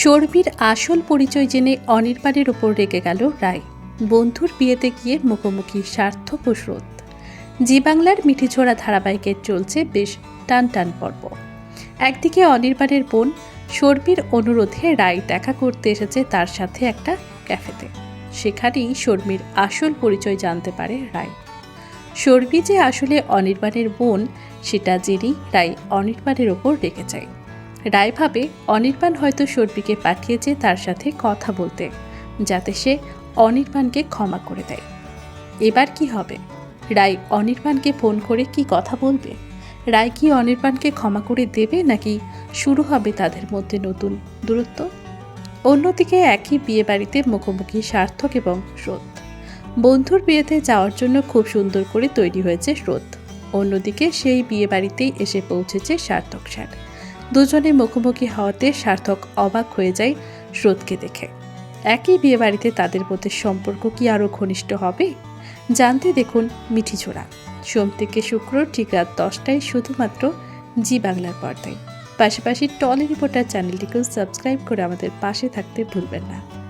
শর্মির আসল পরিচয় জেনে অনির্বাণের ওপর রেগে গেল রায়। বন্ধুর বিয়েতে গিয়ে মুখোমুখি সার্থক ও স্রোত। জি বাংলার মিঠিঝোড়া ধারাবাহিকের চলছে বেশ টান টান পর্ব। একদিকে অনির্বাণের বোন শর্মির অনুরোধে রায় দেখা করতে এসেছে তার সাথে একটা ক্যাফেতে। সেখানেই শর্মির আসল পরিচয় জানতে পারে রায়। শর্মি যে আসলে অনির্বাণের বোন, সেটা জেনেই রায় অনির্বাণের ওপর রেগে যায়। রায় ভাবে অনির্বাণ হয়তো শর্মিকে পাঠিয়েছে তার সাথে কথা বলতে, যাতে সে অনির্বাণকে ক্ষমা করে দেয়। এবার কি হবে? রায় অনির্বাণকে ফোন করে কি কথা বলবে? রায় কি অনির্বাণকে ক্ষমা করে দেবে, নাকি শুরু হবে তাদের মধ্যে নতুন দূরত্ব? অন্যদিকে একই বিয়ে বাড়িতে মুখোমুখি সার্থক এবং স্রোত বন্ধুর বিয়েতে যাওয়ার জন্য খুব সুন্দর করে তৈরি হয়েছে স্রোত অন্যদিকে সেই বিয়ে বাড়িতেই এসে পৌঁছেছে সার্থক স্যার দুজনে মুখোমুখি হওয়াতে সার্থক অবাক হয়ে যায় স্রোতকে দেখে। একই বিয়েবাড়িতে তাদের মধ্যে সম্পর্ক কি আরও ঘনিষ্ঠ হবে? জানতে দেখুন মিঠিছোড়া সোম থেকে শুক্র ঠিক রাত দশটায় শুধুমাত্র জি বাংলার পর্দায়। পাশাপাশি টলি রিপোর্টার চ্যানেলটিকেও সাবস্ক্রাইব করে আমাদের পাশে থাকতে ভুলবেন না।